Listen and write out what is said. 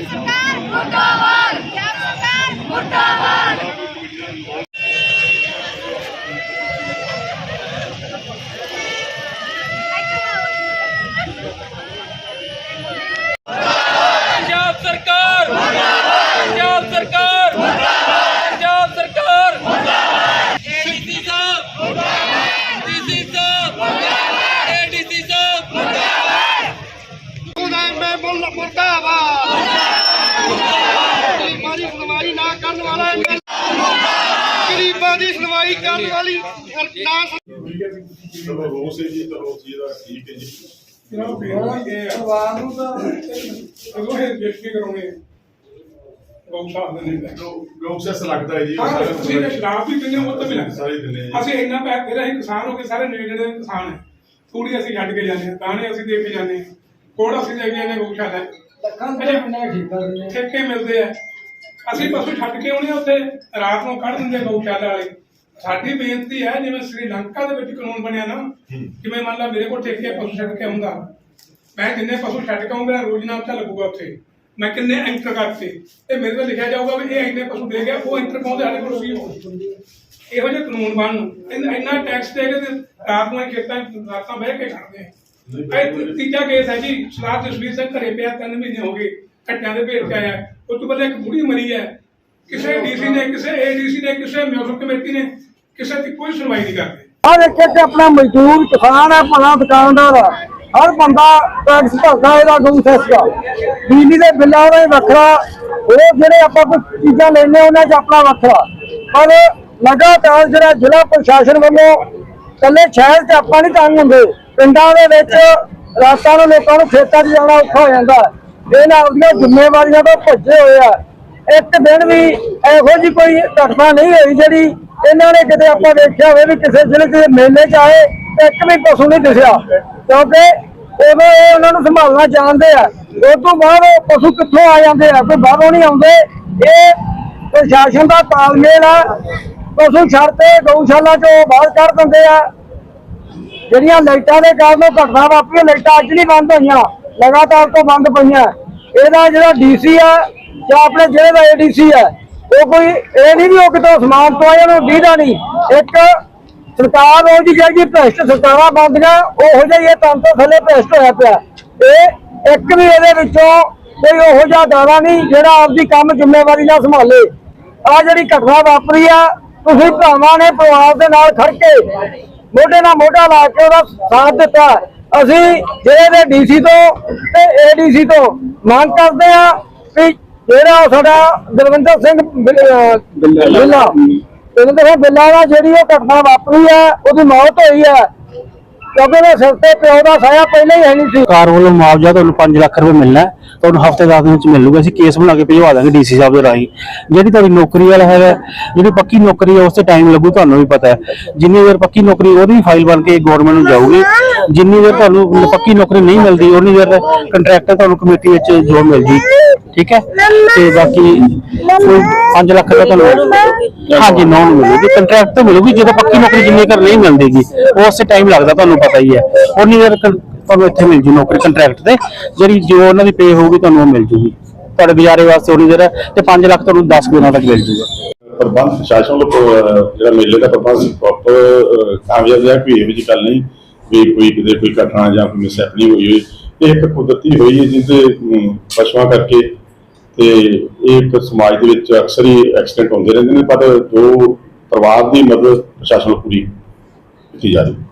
ficar com. ਗਰੀਬਾਂ ਦੀ ਸੁਣਵਾਈ ਕਰਨ ਵਾਲੀ ਨਾ ਚਲੋ ਰੋਸ ਹੈ ਜੀ ਤਾਂ ਰੋਸ ਜੀ ਦਾ ਠੀਕ ਹੈ ਜੀ। ਚਲੋ ਫਿਰ ਇਹ ਪਰਿਵਾਰ ਨੂੰ ਤਾਂ ਅਗੋ ਇਹ ਰਜਿਸਟਰੀ ਕਰਾਉਣੀ ਹੈ ਗਊਸ਼ਾਲਾ ਦੇ ਨਹੀਂ ਗੌਸੈਸ ਲੱਗਦਾ ਹੈ ਜੀ। ਹਾਂ ਤੁਸੀਂ ਤਾਂ ਸ਼ਰਾਬ ਵੀ ਪੀਂਦੇ ਹੋ ਉਹ ਤਾਂ ਵੀ ਲੱਗਦਾ। ਸਾਰੇ ਦਿਨੇ ਜੀ। ਅਸੀਂ ਇੰਨਾ ਪੈ ਫਿਰ ਅਸੀਂ ਕਿਸਾਨ ਹੋ ਕੇ ਸਾਰੇ ਨੇੜੇ ਨੇੜੇ ਦੇ ਕਿਸਾਨ ਹੈ ਥੋੜੀ ਅਸੀਂ ਛੱਡ ਕੇ ਜਾਂਦੇ ਹਾਂ। ਦਾਣੇ ਅਸੀਂ ਦੇ ਕੇ ਜਾਂਦੇ ਹਾਂ। ਕੋੜ ਅਸੀਂ ਦੇ ਕੇ ਜਾਂਦੇ ਹਾਂ ਗਊਸ਼ਾਲਾ ਲੱਖਾਂ ਰੁਪਏ ਮਹੀਨਾ ਠੇਕਾ ਦਿੰਦੇ ਆ। ਠੇਕੇ ਮਿਲਦੇ ਆ। ਅਸੀਂ ਪਸ਼ੂ ਛੱਡ ਕੇ ਆਉਣੇ ਉੱਥੇ ਰਾਤ ਨੂੰ ਕੱਢ ਦਿੰਦੇ ਗਊਸ਼ਾਲਾ ਵਾਲੇ। ਸਾਡੀ ਬੇਨਤੀ ਹੈ ਜਿਵੇਂ ਸ੍ਰੀਲੰਕਾ ਦੇ ਵਿੱਚ ਕਾਨੂੰਨ ਬਣਿਆ ਨਾ ਜਿਵੇਂ ਮੰਨ ਲਾ ਮੇਰੇ ਕੋਲ ਠੇਕੇ ਪਸ਼ੂ ਛੱਡ ਕੇ ਆਉਂਦਾ। ਮੈਂ ਕਿੰਨੇ ਪਸ਼ੂ ਛੱਡ ਕੇ ਆਉਂ ਮੇਰਾ ਰੋਜ਼ਨਾਮਾ ਲੱਗੂਗਾ ਉੱਥੇ। ਮੈਂ ਕਿੰਨੇ ਐਂਟਰ ਕਰਤੇ। ਤੇ ਮੇਰੇ ਤੇ ਲਿਖਿਆ ਜਾਊਗਾ ਵੀ ਇਹ ਇੰਨੇ ਪਸ਼ੂ ਦੇ ਗਿਆ ਉਹ ਐਂਟਰ ਪਾਉਂਦੇ ਸਾਡੇ ਕੋਲ ਸੀ ਇਹੋ ਜਿਹੇ ਕਾਨੂੰਨ ਬਣਨ ਇੰਨਾ- ਟੈਕਸ ਦੇ ਕੇ ਤੇ ਰਾਤ ਨੂੰ ਖੇਤਾਂ ਰਾਤਾਂ ਬਹਿ ਕੇ ਕਰਦੇ ਆ। ਇਹ ਤੀ- ਤੀਜਾ ਕੇਸ ਹੈ ਜੀ ਸ਼ਰਾਬ ਜਸਵੀਰ ਸਿੰਘ ਘਰੇ ਪਿਆ ਤਿੰਨ ਮਹੀਨੇ ਹੋ ਗਏ ਕੱਟਿਆਂ ਦੇ ਭੇਟ 'ਚ ਆਇਆ। ਉਸ ਤੋਂ ਪਹਿਲਾਂ ਇੱਕ ਬੁੜੀ ਮਰੀ ਹੈ, ਕਿਸੇ ਡੀਸੀ ਨੇ, ਕਿਸੇ ਏਡੀਸੀ ਨੇ, ਕਿਸੇ ਮਿਊਨਿਸਪਲ ਕਮੇਟੀ ਨੇ, ਕਿਸੇ ਦੀ ਕੋਈ ਸੁਣਵਾਈ ਨਹੀਂ ਕਰਦੇ। ਹਰ ਇੱਕ ਇੱਕ ਆਪਣਾ ਮਜ਼ਦੂਰ ਕਿਸਾਨ ਹੈ, ਭਲਾ ਦੁਕਾਨਦਾਰ ਆ ਹਰ ਬੰਦਾ ਟੈਕਸ ਭਰਦਾ ਇਹਦਾ ਗਊ ਸੈਸ ਬਿਜਲੀ ਦੇ ਬਿੱਲਾਂ ਦਾ ਵੱਖਰਾ ਉਹ ਜਿਹੜੇ ਆਪਾਂ ਕੋਈ ਚੀਜ਼ਾਂ ਲੈਣੇ ਉਹਨਾਂ 'ਚ ਆਪਣਾ ਵੱਖਰਾ। ਪਰ ਲਗਾਤਾਰ ਜਿਹੜਾ ਜ਼ਿਲ੍ਹਾ ਪ੍ਰਸ਼ਾਸਨ ਵੱਲੋਂ ਕੱਲੇ ਸ਼ਹਿਰ 'ਚ ਆਪਾਂ ਨਹੀਂ ਤੰਗ ਹੁੰਦੇ, ਪਿੰਡਾਂ ਦੇ ਵਿੱਚ ਰਾਤਾਂ ਨੂੰ ਲੋਕਾਂ ਨੂੰ ਖੇਤਾਂ 'ਚ ਜਾਣਾ ਔਖਾ ਹੋ ਜਾਂਦਾ ਇਹਨਾਂ ਆਪਣੀਆਂ ਜ਼ਿੰਮੇਵਾਰੀਆਂ ਤੋਂ ਭੱਜੇ ਹੋਏ ਆ। ਇੱਕ ਦਿਨ ਵੀ ਇਹੋ ਜੀ ਕੋਈ ਘਟਨਾ ਨਹੀਂ ਹੋਈ ਜਿਹੜੀ ਇਹਨਾਂ ਨੇ ਕਿਤੇ ਆਪਾਂ ਵੇਖਿਆ ਹੋਵੇ ਵੀ ਕਿਸੇ ਜ਼ਿਲ੍ਹੇ ਦੇ ਮੇਲੇ 'ਚ ਆਏ, ਇੱਕ ਵੀ ਪਸ਼ੂ ਨਹੀਂ ਦਿਸਿਆ। ਕਿਉਂਕਿ ਉਦੋਂ ਇਹ ਉਹਨਾਂ ਨੂੰ ਸੰਭਾਲਣਾ ਜਾਣਦੇ ਆ। ਉਸ ਤੋਂ ਬਾਅਦ ਉਹ ਪਸ਼ੂ ਕਿੱਥੋਂ ਆ ਜਾਂਦੇ ਆ, ਕੋਈ ਬਾਹਰੋਂ ਨਹੀਂ ਆਉਂਦੇ। ਇਹ ਪ੍ਰਸ਼ਾਸਨ ਦਾ ਤਾਲਮੇਲ ਆ। ਪਸ਼ੂ ਛੱਡ ਕੇ ਗਊਸ਼ਾਲਾ 'ਚੋਂ ਬਾਹਰ ਕੱਢ ਦਿੰਦੇ ਆ। ਜਿਹੜੀਆਂ ਲਾਈਟਾਂ ਦੇ ਕਾਰਨ ਉਹ ਘਟਨਾ ਵਾਪਰੀ, ਲਾਈਟਾਂ ਅੱਜ ਨਹੀਂ ਬੰਦ ਹੋਈਆਂ। ਲਗਾਤਾਰ ਤੋਂ ਬੰਦ ਪਈਆਂ। ਇਹਦਾ ਜਿਹੜਾ ਡੀਸੀ ਆ, ਜਾਂ ਆਪਣੇ ਜ਼ਿਲ੍ਹੇ ਦਾ ਏਡੀਸੀ ਆ, ਉਹ ਕੋਈ ਇਹ ਨਹੀਂ ਵੀ ਉਹ ਕਿਤੋਂ ਸਮਾਨ ਤੋਂ ਆਇਆ, ਉਹਨੂੰ ਦੀਦਾ ਨਹੀਂ। ਇੱਕ ਸਰਕਾਰ ਉਹ ਜੀ ਜਿਹੜੀ ਭ੍ਰਿਸ਼ਟ ਸਰਕਾਰਾਂ ਬੰਦੀਆਂ ਉਹੋ ਜਿਹਾ ਇਹ ਤੰਤਰ ਤੋਂ ਥੱਲੇ ਭ੍ਰਿਸ਼ਟ ਹੋਇਆ ਪਿਆ। ਇਹ ਇੱਕ ਵੀ ਇਹਦੇ ਵਿੱਚੋਂ ਕੋਈ ਉਹੋ ਜਿਹਾ ਦਾਣਾ ਨਹੀਂ, ਜਿਹੜਾ ਆਪਦੀ ਕੰਮ ਜ਼ਿੰਮੇਵਾਰੀ ਨਾਲ ਸੰਭਾਲੇ। ਆ ਜਿਹੜੀ ਘਟਨਾ ਵਾਪਰੀ ਆ, ਤੁਸੀਂ ਭਰਾਵਾਂ ਨੇ ਪਰਿਵਾਰ ਦੇ ਨਾਲ ਖੜ ਕੇ ਮੋਢੇ ਨਾਲ ਮੋਢਾ ਲਾ ਕੇ ਉਹਦਾ ਸਾਥ ਦਿੱਤਾ। ਅਸੀਂ ਜ਼ਿਲ੍ਹੇ ਦੇ ਡੀਸੀ ਤੋਂ ਤੇ ਏਡੀਸੀ ਤੋਂ ਮੰਗ ਕਰਦੇ ਆ ਕਿ ਜਿਹੜਾ ਸਾਡਾ ਦਰਵਿੰਦਰ ਸਿੰਘ ਬਿੱਲਾ ਦਰਵਿੰਦਰ ਸਿੰਘ ਬਿੱਲਾ। ਨਾਲ ਜਿਹੜੀ ਉਹ ਘਟਨਾ ਵਾਪਰੀ ਆ ਉਹਦੀ ਮੌਤ ਹੋਈ ਆ ਕਿਉਂਕਿ ਉਹਦੇ ਸਿਰ ਤੇ ਪਿਓ ਦਾ ਸਾਇਆ ਪਹਿਲਾਂ ਹੀ ਹੈ ਨਹੀਂ ਸੀ। ਸਰਕਾਰ ਵੱਲੋਂ ਮੁਆਵਜ਼ਾ ਤੁਹਾਨੂੰ 5 ਲੱਖ ਰੁਪਏ ਮਿਲਣਾ ਹੈ। ਤੁਹਾਨੂੰ ਹਫ਼ਤੇ 10 ਦਿਨ ਵਿੱਚ ਮਿਲ ਲੂਗਾ ਅਸੀਂ ਕੇਸ ਬਣਾ ਕੇ ਭਜਵਾ ਦਾਂਗੇ ਡੀਸੀ ਸਾਹਿਬ ਦੇ ਰਾਹੀਂ। ਜਿਹੜੀ ਤੁਹਾਡੀ ਨੌਕਰੀ ਵਾਲਾ ਹੈਗਾ, ਜਿਹੜੀ ਪੱਕੀ ਨੌਕਰੀ ਹੈ, ਉਸ ਤੇ ਟਾਈਮ ਲੱਗੂ, ਤੁਹਾਨੂੰ ਵੀ ਪਤਾ ਹੈ। ਜਿੰਨੀ ਦੇਰ ਪੱਕੀ ਨੌਕਰੀ, ਉਹਦੀ ਫਾਈਲ ਬਣ ਕੇ ਗਵਰਨਮੈਂਟ ਨੂੰ ਜਾਊਗੀ। ਜਿੰਨੀ ਦੇਰ ਤੁਹਾਨੂੰ ਪੱਕੀ ਨੌਕਰੀ ਨਹੀਂ ਮਿਲਦੀ, ਉਨੀ ਦੇਰ ਕੰਟਰੈਕਟਰ ਤੁਹਾਨੂੰ ਕਮੇਟੀ ਵਿੱਚ ਜੋ ਮਿਲਦੀ। ਠੀਕ ਹੈ? ਤੇ ਬਾਕੀ 5 ਲੱਖ ਰੁਪਏ ਤੁਹਾਨੂੰ ਹਾਂਜੀ ਨੌਨ ਮਿਲੂਗੀ ਕੰਟਰੈਕਟ ਤੇ ਮਿਲੂਗੀ ਜਦੋਂ ਪੱਕੀ ਨੌਕਰੀ ਜਿੰਨੀ ਕਰ ਨਹੀਂ ਮਿਲਦੀਗੀ ਉਸੇ ਟਾਈਮ ਲੱਗਦਾ ਤੁਹਾਨੂੰ ਪਤਾ ਹੀ ਹੈ। ਉਨੀ ਦੇਰ ਤੁਹਾਨੂੰ ਇੱਥੇ ਮਿਲ ਜੂ ਨੌਕਰੀ ਕੰਟਰੈਕਟ ਤੇ ਜਿਹੜੀ ਜੋ ਉਹਨਾਂ ਦੀ ਪੇ ਹੋਊਗੀ ਤੁਹਾਨੂੰ ਉਹ ਮਿਲ ਜੂਗੀ। ਤੁਹਾਡੇ ਗੁਜ਼ਾਰੇ ਵਾਸਤੇ ਉਨੀ ਦੇਰ ਤੇ 5 ਲੱਖ ਤੁਹਾਨੂੰ 10 ਦਿਨਾਂ ਤੱਕ ਮਿਲ ਜੂਗਾ। ਪ੍ਰਬੰਧ ਪ੍ਰਸ਼ਾਸਨ ਵੱਲੋਂ ਜਿਹੜਾ ਮੇਲੇ ਦਾ ਪ੍ਰਬੰਧ ਪ੍ਰੋਪਰ ਕਾਮਯਾਬ ਹੈ ਕੋਈ ਇਹ ਵੀ ਗੱਲ ਨਹੀਂ ਵੀ ਕੋਈ ਕਿਤੇ ਕੋਈ ਘਟਨਾ ਜਾਂ ਕੋਈ ਮਿਸਹੈਪਨਿੰਗ ਹੋਈ ਹੋਈ। ਇਹ ਇੱਕ ਕੁਦਰਤੀ ਹੋਈ ਹੈ ਜਿਹਦੇ ਪਸ਼ੂਆਂ ਕਰਕੇ ਤੇ ਇਹ ਇੱਕ ਸਮਾਜ ਦੇ ਵਿੱਚ ਅਕਸਰ ਹੀ ਐਕਸੀਡੈਂਟ ਹੁੰਦੇ ਰਹਿੰਦੇ ਨੇ, ਪਰ ਜੋ ਪਰਿਵਾਰ ਦੀ ਮਦਦ ਪ੍ਰਸ਼ਾਸਨ ਵੱਲੋਂ ਪੂਰੀ ਕੀਤੀ ਜਾ ਰਹੀ ਹੈ।